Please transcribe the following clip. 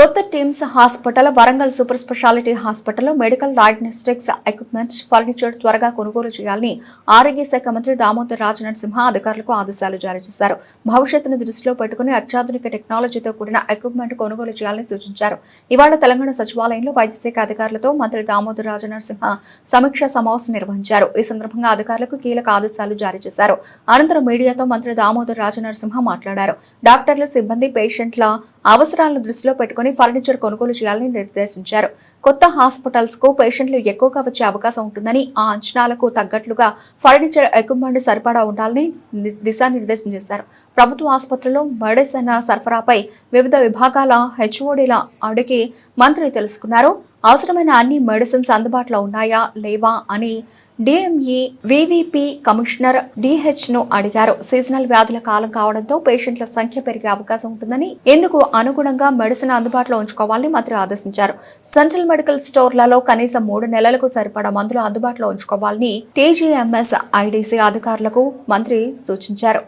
కొత్త teams hospital Warangal super speciality హాస్పిటల్లో medical diagnostics equipments furniture త్వరగా కొనుగోలు చేయాలని ఆరోగ్య శాఖ మంత్రి దామోదర్ రాజనరసింహ అధికారులకు ఆదేశాలు జారీ చేశారు. భవిష్యత్తును దృష్టిలో పెట్టుకుని అత్యాధునిక టెక్నాలజీతో కూడిన ఎక్విప్మెంట్ కొనుగోలు చేయాలని సూచించారు. ఇవాళ తెలంగాణ సచివాలయంలో వైద్యశాఖ అధికారులతో మంత్రి దామోదర్ రాజనరసింహ సమీక్షా సమావేశం నిర్వహించారు. ఈ సందర్భంగా అధికారులకు కీలక ఆదేశాలు జారీ చేశారు. అనంతరం మీడియాతో మంత్రి దామోదర్ రాజనరసింహ మాట్లాడారు. డాక్టర్లు సిబ్బంది పేషెంట్ల అవసరాలను దృష్టిలో పెట్టుకుని ఫర్నిచర్ కొనుగోలు చేయాలని నిర్దేశించారు. కొత్త హాస్పిటల్స్కు పేషెంట్లు ఎక్కువగా వచ్చే అవకాశం ఉంటుందని ఆ అంచనాలకు తగ్గట్లుగా ఫర్నిచర్ ఎక్విప్మెంట్ సరిపడా ఉండాలని దిశానిర్దేశం చేశారు. ప్రభుత్వ ఆసుపత్రుల్లో మెడిసిన్ సరఫరాపై వివిధ విభాగాల హెచ్ఓడీల అడిగి మంత్రి తెలుసుకున్నారు. అవసరమైన అన్ని మెడిసిన్స్ అందుబాటులో ఉన్నాయా లేవా అని డిఎంఈ వివిపి కమిషనర్ డిహెచ్ను అడిగారు. సీజనల్ వ్యాధుల కాలం కావడంతో పేషెంట్ల సంఖ్య పెరిగే అవకాశం ఉంటుందని ఇందుకు అనుగుణంగా మెడిసిన్ అందుబాటులో ఉంచుకోవాలని మంత్రి ఆదేశించారు. సెంట్రల్ మెడికల్ స్టోర్లలో కనీసం మూడు నెలలకు సరిపడా మందులు అందుబాటులో ఉంచుకోవాలని టీజీఎంఎస్ ఐడీసీ అధికారులకు మంత్రి సూచించారు.